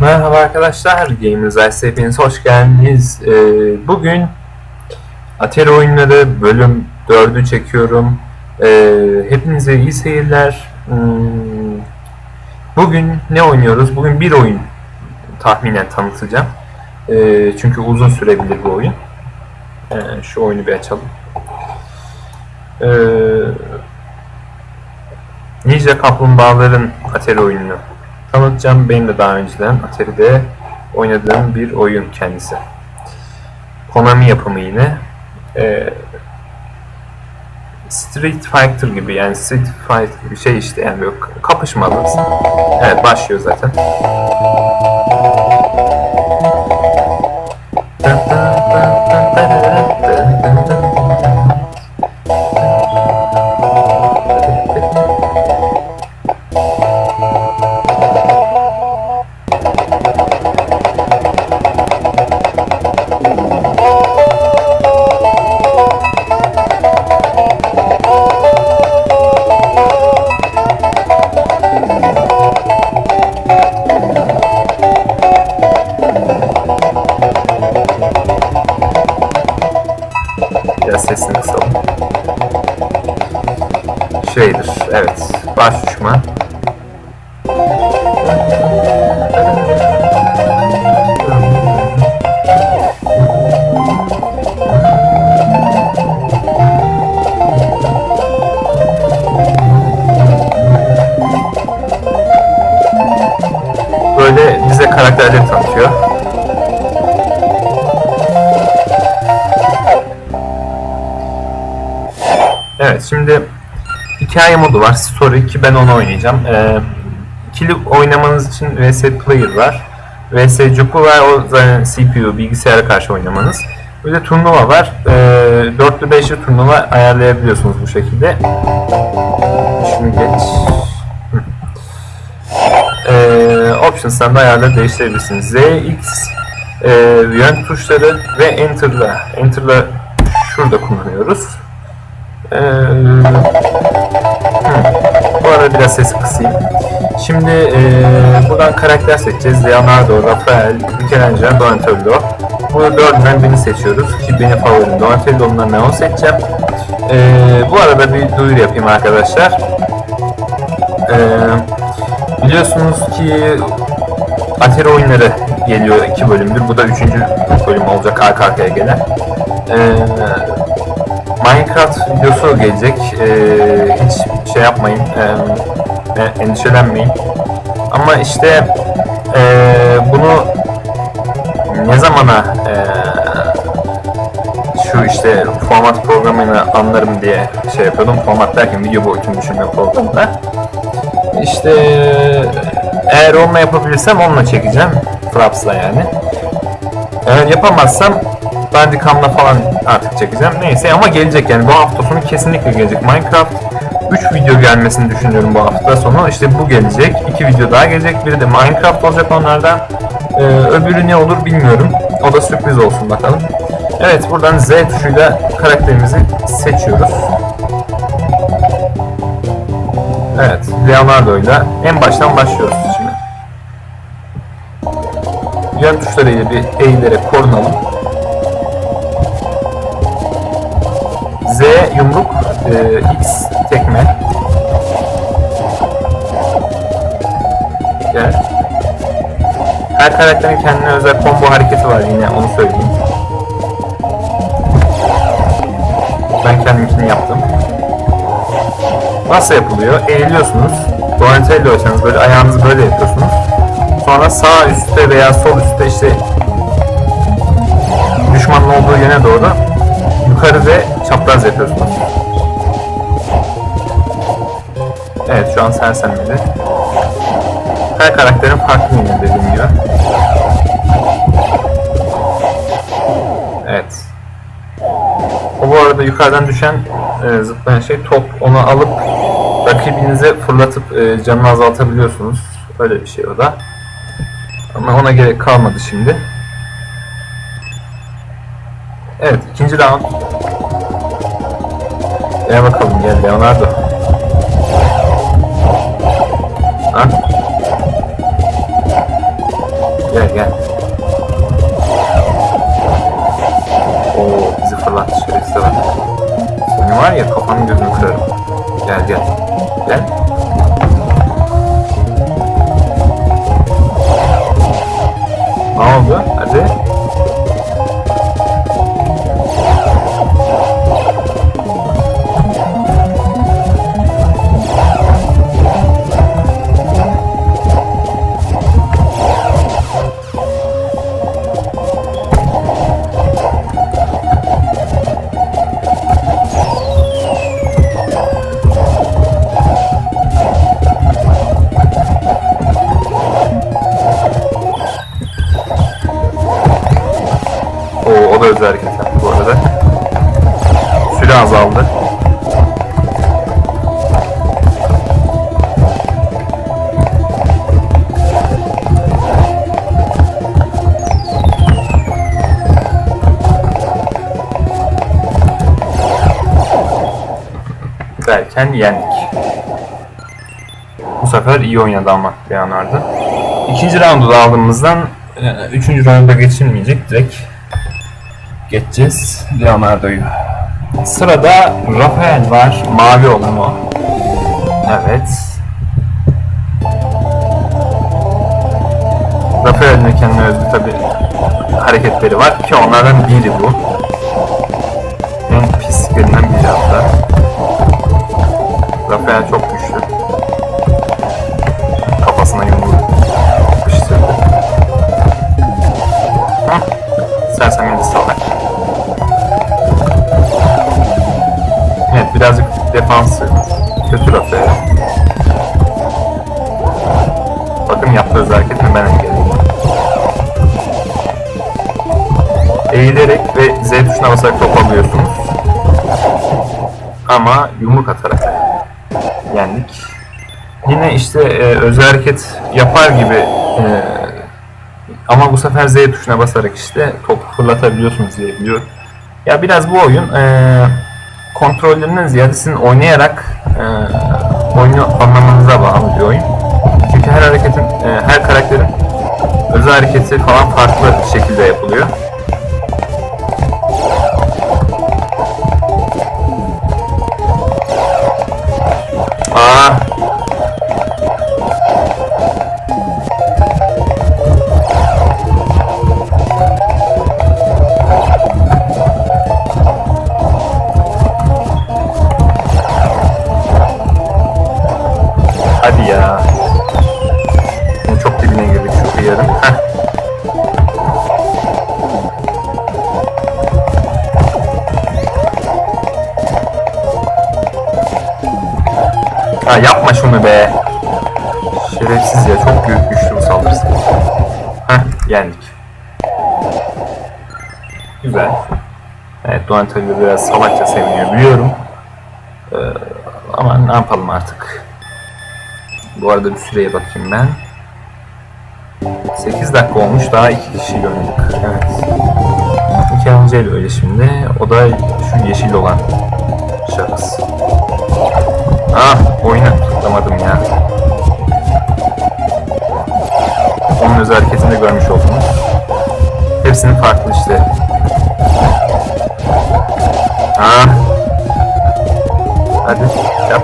Merhaba arkadaşlar, Gamers hepiniz hoş geldiniz. Ee, bugün Atari oyunları bölüm 4'ü çekiyorum. Ee, hepinize iyi seyirler. Hmm, bugün ne oynuyoruz? Bugün bir oyun tahminen tanıtacağım. Ee, çünkü uzun sürebilir bu oyun. Ee, şu oyunu bir açalım. Ee, Ninja Kaplumbağaların Atari oyununu tanıtacağım. Benim de daha önceden Atari'de oynadığım bir oyun kendisi. Konami yapımı yine. Ee, Street Fighter gibi yani Street Fighter gibi şey işte yani böyle kapışmalı. Evet başlıyor zaten. Biraz sesini kısalım. Şeydir, evet. Baş düşman. Böyle bize karakterleri tanıtıyor. Evet şimdi hikaye modu var. Story ki ben onu oynayacağım. Ee, ikili oynamanız için VS Player var. VS Cupu var. O zaten CPU, bilgisayara karşı oynamanız. Bir de turnuva var. Ee, dörtlü beşli turnuva ayarlayabiliyorsunuz bu şekilde. Şunu geç. Ee, options'tan da ayarları değiştirebilirsiniz. Z, X, e, yön tuşları ve Enter'la. Enter'la şurada kullanıyoruz. Ee. Bu arada biraz sesi kısayım. Şimdi e, buradan karakter seçeceğiz. Leonardo, Rafael, Michelangelo, Donatello. Bu dördünden birini seçiyoruz. Ki benim favorim Donatello'nun ne o seçeceğim. Ee, bu arada bir duyuru yapayım arkadaşlar. Ee, biliyorsunuz ki Atari oyunları geliyor iki bölümdür. Bu da üçüncü bölüm olacak arka arkaya gelen. Ee, Minecraft videosu gelecek. Ee, hiç şey yapmayın, ee, endişelenmeyin. Ama işte ee, bunu ne zamana ee, şu işte format programını anlarım diye şey yapıyordum. Format derken video boyutunu düşünme programda. İşte eğer onunla yapabilirsem onunla çekeceğim. Fraps'la yani. Eğer yapamazsam Bandicam'la falan artık çekeceğim. Neyse ama gelecek yani bu hafta sonu kesinlikle gelecek. Minecraft 3 video gelmesini düşünüyorum bu hafta sonu. İşte bu gelecek. 2 video daha gelecek. Biri de Minecraft olacak onlardan. Ee, öbürü ne olur bilmiyorum. O da sürpriz olsun bakalım. Evet buradan Z tuşuyla karakterimizi seçiyoruz. Evet Leonardo ile en baştan başlıyoruz şimdi. Yön tuşlarıyla bir eğilerek korunalım. Yumruk, e, X tekme. Gel. Her karakterin kendine özel combo hareketi var yine onu söyleyeyim. Ben kendimkini yaptım. Nasıl yapılıyor? Eğiliyorsunuz. Donatello olsanız böyle ayağınızı böyle yapıyorsunuz. Sonra sağ üstte veya sol üstte işte düşmanın olduğu yöne doğru yukarı ve çapraz yapıyorsunuz. Evet şu an sersemledi. Her karakterin farklı yine dediğim gibi. Evet. O bu arada yukarıdan düşen e, zıplayan şey top. Onu alıp rakibinize fırlatıp e, canını azaltabiliyorsunuz. Öyle bir şey o da. Ama ona gerek kalmadı şimdi. Evet ikinci round. Gel bakalım gel Leonardo. Var ya kafanı gözünü kırarım. Gel gel. Derken yendik. Bu sefer iyi oynadı ama Leonardo. İkinci roundu da aldığımızdan e, üçüncü rounda geçilmeyecek. Direkt geçeceğiz Leonardo'yu. Sırada Rafael var. Mavi olan o. Evet. Rafael'in kendine özgü tabi hareketleri var ki onlardan biri bu. Yumruk atarak yendik. Yine işte e, özel hareket yapar gibi e, ama bu sefer Z tuşuna basarak işte topu fırlatabiliyorsunuz diye biliyorum. Ya biraz bu oyun e, kontrollerinden ziyade oynayarak e, oyunu anlamanıza bağlı bir oyun. Çünkü her hareketin, e, her karakterin özel hareketi falan farklı şekilde yapılıyor. Aa, hadi ya. Yine çok dibine girdik şu yarım. Heh. Ha yapma şunu be. Şerefsiz ya çok büyük güçlü bu saldırısı. Heh yendik. Güzel. Evet Doğan tabii biraz salakça seviniyor biliyorum. Ee, ama ne yapalım artık. Bu arada bir süreye bakayım ben. 8 dakika olmuş daha iki kişiyle oynadık. Evet. İki amcayla öyle şimdi. O da şu yeşil olan şahıs. Ah oyunu tutamadım ya. Onun özel hareketini de görmüş oldunuz. Hepsinin farklı işte. Ah. Hadi yap.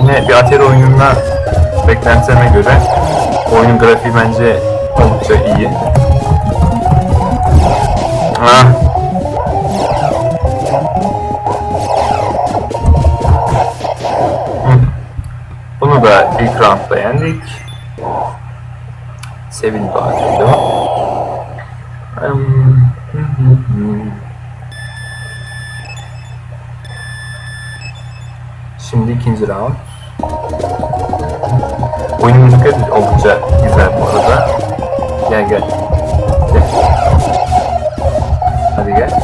Yine bir Atari oyununa beklentilerime göre oyunun grafiği bence oldukça iyi. Hı. Bunu da ilk roundda yendik. Sevin Bağcı'ydı. Şimdi ikinci round. Oyunun müzikleri oldukça güzel bu arada. Gel gel. Gel. Hadi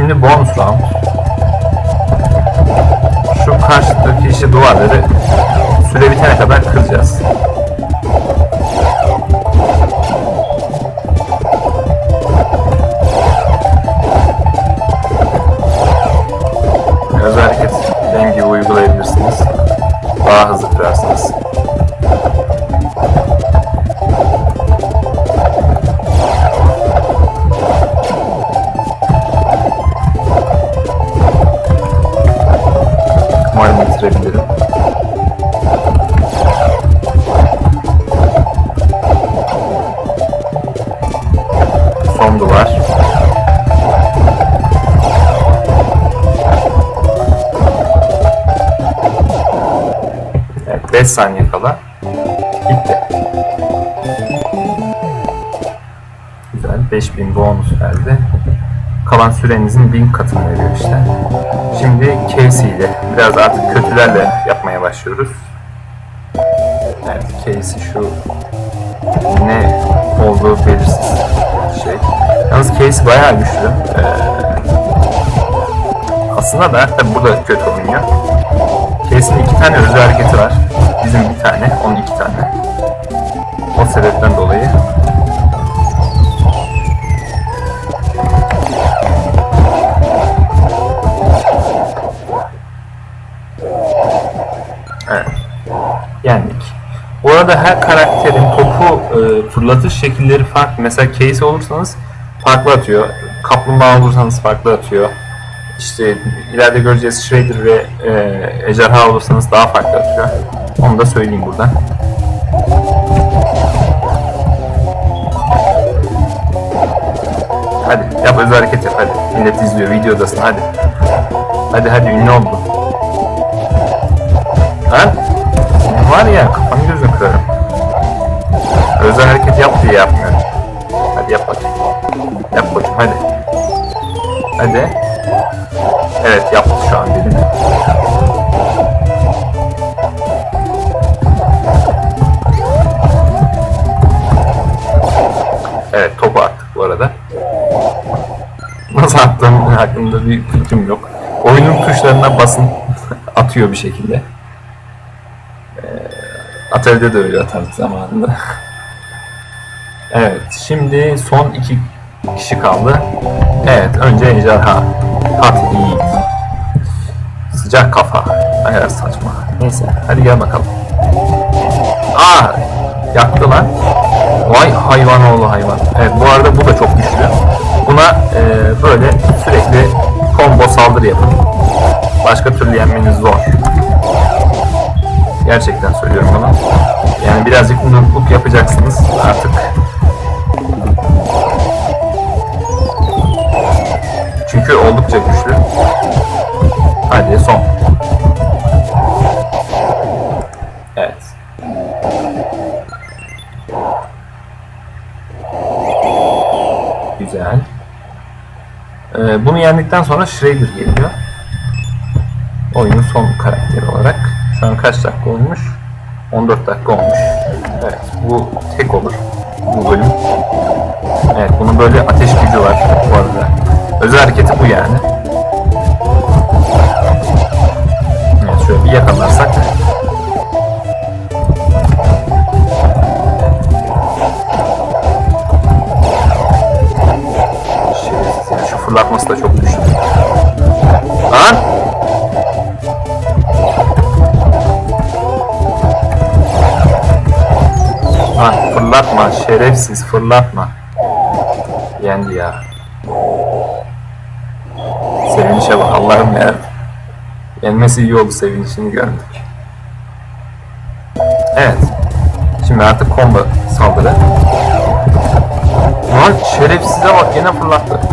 Şimdi bonus round. Şu karşıdaki işte duvarları süre bitene kadar kıracağız. Öz hareket benim gibi uygulayabilirsiniz. Daha hızlı saniye kala. Bitti. Güzel. 5000 bonus verdi. Kalan sürenizin 1000 katını veriyor işte. Şimdi Casey ile biraz artık kötülerle yapmaya başlıyoruz. Evet Casey şu ne olduğu belirsiz şey. Yalnız Casey bayağı güçlü. Ee, aslında da tabi burada kötü oynuyor. Casey'nin iki tane özel hareketi var. Bizim bir tane, onun iki tane. O sebepten dolayı Evet. Yendik. Bu arada her karakterin topu e, fırlatış şekilleri farklı. Mesela Case olursanız farklı atıyor. Kaplumbağa olursanız farklı atıyor. İşte ileride göreceğiz Shredder ve e, Ejderha olursanız daha farklı atıyor. Onu da söyleyeyim buradan. Hadi yap özel hareket yap hadi. Millet izliyor videodasın hadi. Hadi hadi ünlü oldun. Senin var ya kafanı gözünü kırarım. Özel hareket yap diye yapmıyorum. Hadi yap bakayım. Yap bakayım hadi. Hadi. Evet yaptı şu an birini. Bir fikrim yok. Oyunun tuşlarına basın atıyor bir şekilde. Atari'de de öyle atardık zamanında. evet, şimdi son iki kişi kaldı. Evet, önce Ejderha. Pat iyi. Sıcak kafa. Ne kadar saçma. Neyse, hadi gel bakalım. Aa, yaktı lan. Vay hayvan oğlu hayvan. Evet, bu arada bu da çok güçlü. Buna e, böyle sürekli combo saldırı yapın. Başka türlü yenmeniz zor. Gerçekten söylüyorum bunu. Yani birazcık noobluk yapacaksınız artık. Çünkü oldukça güçlü. Hadi son. Yendikten sonra Shredder geliyor. Oyunun son karakteri olarak. Şu an kaç dakika olmuş? 14 dakika olmuş. Evet, bu tek olur bu bölüm. Evet, bunun böyle ateş gücü var bu arada. Özel hareketi bu yani. Fırlatması da çok güçlü. Lan! Lan fırlatma şerefsiz fırlatma. Yendi ya. Sevinişe bak Allah'ım ya. Yenmesi iyi oldu sevinişini gördük. Evet. Şimdi artık combo saldırı. Lan şerefsize bak yine fırlattı.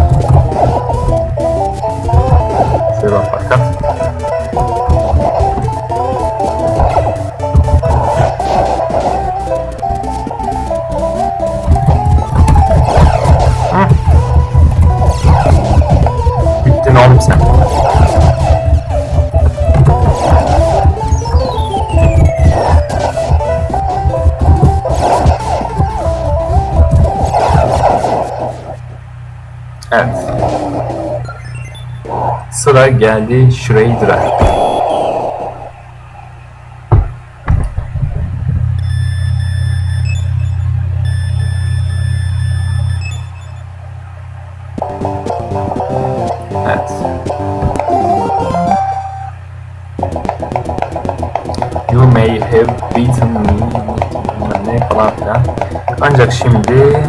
Sıra geldi Shredder'a. Evet. You may have beaten me ne falan filan. Ancak şimdi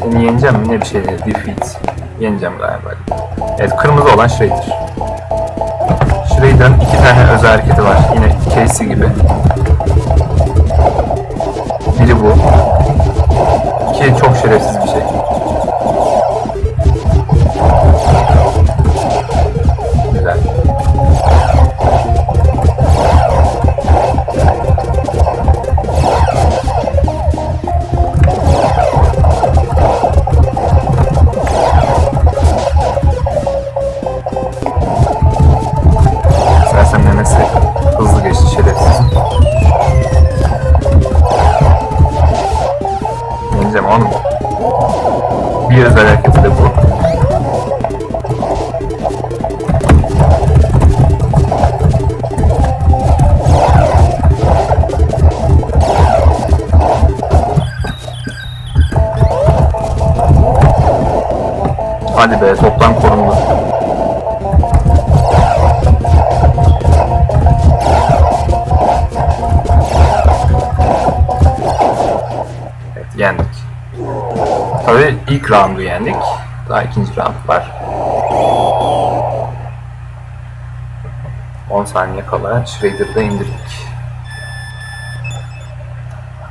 seni yeneceğim mi ne bir şey dedi. Defeat. Yeneceğim galiba. Evet kırmızı olan Shredder. Shredder'ın iki tane özel hareketi var. Yine Casey gibi. Biri bu. İki çok şerefsiz bir şey. Hadi be toptan korundu. Evet yendik. Tabii ilk roundu yendik. Daha ikinci round var. 10 saniye kala Shredder'da indirdik.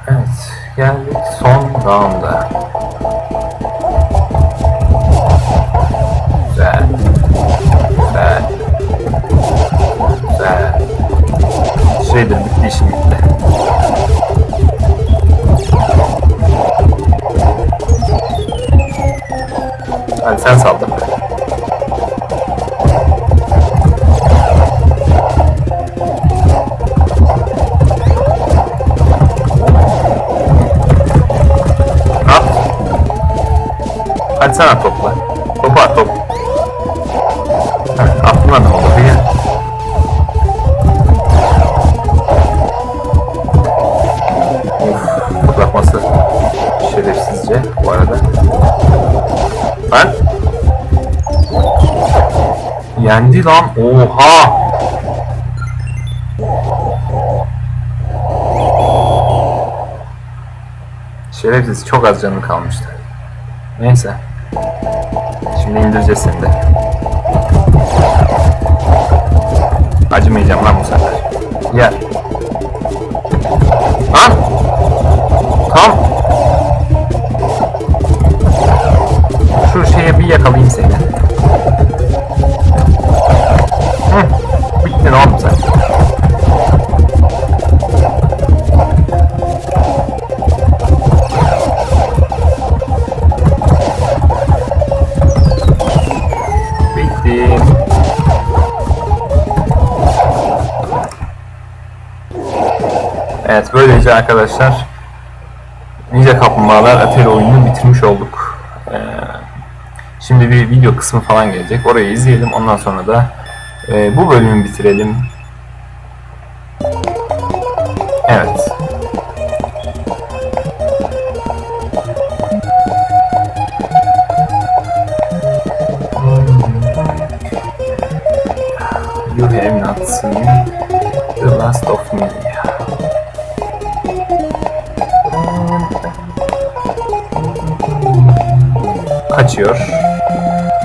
Evet geldik son rounda. Shredder bitti işim bitti. Hadi sen saldır. At. Hadi sen at. Topu Yendi lan. Oha. Şerefsiz çok az canı kalmıştı. Neyse. Şimdi indireceğiz seni de. Acımayacağım lan bu sefer. Gel. Lan. Tam. Şu şeye bir yakalayayım seni. Evet böylece arkadaşlar Ninja Kaplumbağalar Atari oyununu bitirmiş olduk. Ee, şimdi bir video kısmı falan gelecek. Orayı izleyelim. Ondan sonra da e, bu bölümü bitirelim.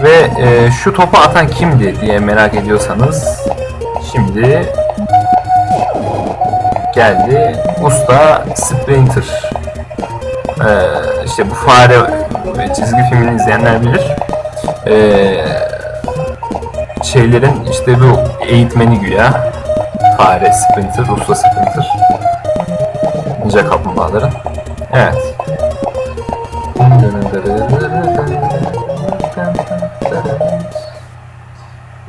Ve e, şu topu atan kimdi diye merak ediyorsanız şimdi geldi usta Splinter. E, işte bu fare çizgi filmini izleyenler bilir. E, şeylerin işte bu eğitmeni güya fare Splinter, usta Splinter. Ninja kaplumbağaların. Evet.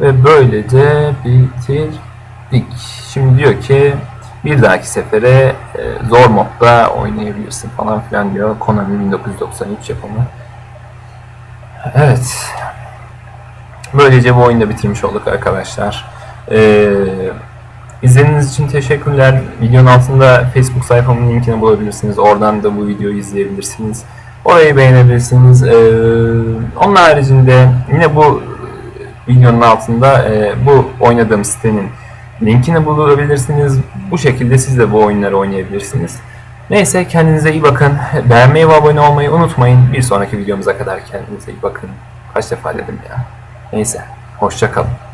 Ve böylece bitirdik. Şimdi diyor ki bir dahaki sefere e, zor modda oynayabilirsin falan filan diyor. Konami 1993 yapımı. Evet. Böylece bu oyunu da bitirmiş olduk arkadaşlar. Ee, izlediğiniz için teşekkürler. Videonun altında Facebook sayfamın linkini bulabilirsiniz. Oradan da bu videoyu izleyebilirsiniz. Orayı beğenebilirsiniz. Ee, onun haricinde yine bu videonun altında e, bu oynadığım sitenin linkini bulabilirsiniz. Bu şekilde siz de bu oyunları oynayabilirsiniz. Neyse kendinize iyi bakın. Beğenmeyi ve abone olmayı unutmayın. Bir sonraki videomuza kadar kendinize iyi bakın. Kaç defa dedim ya. Neyse. Hoşça kalın.